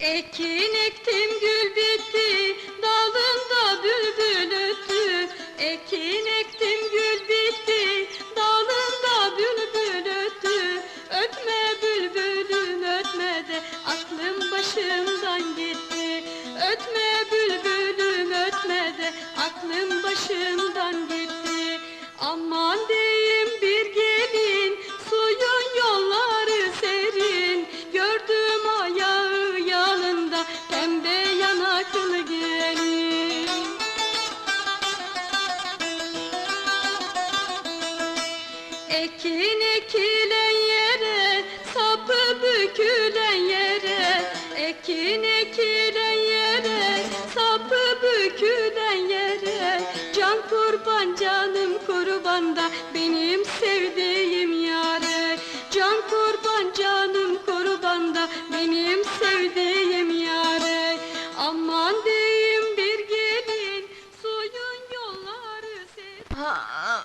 Ekin ektim gül bitti, dalında bülbül öttü. Ekin ektim gül bitti, dalında bülbül öttü. Ötme bülbülüm ötme de aklım başımdan gitti. Ötme bülbülüm ötme de aklım başımdan gitti. Aman diyeyim Ekin ekilen yere, sapı bükülen yere. Ekin ekilen yere, sapı bükülen yere. Can kurban canım kurban da benim sevdiğim yare. Can kurban canım kurban da benim sevdiğim yare. Aman diyeyim bir gelin, suyun yolları Ha,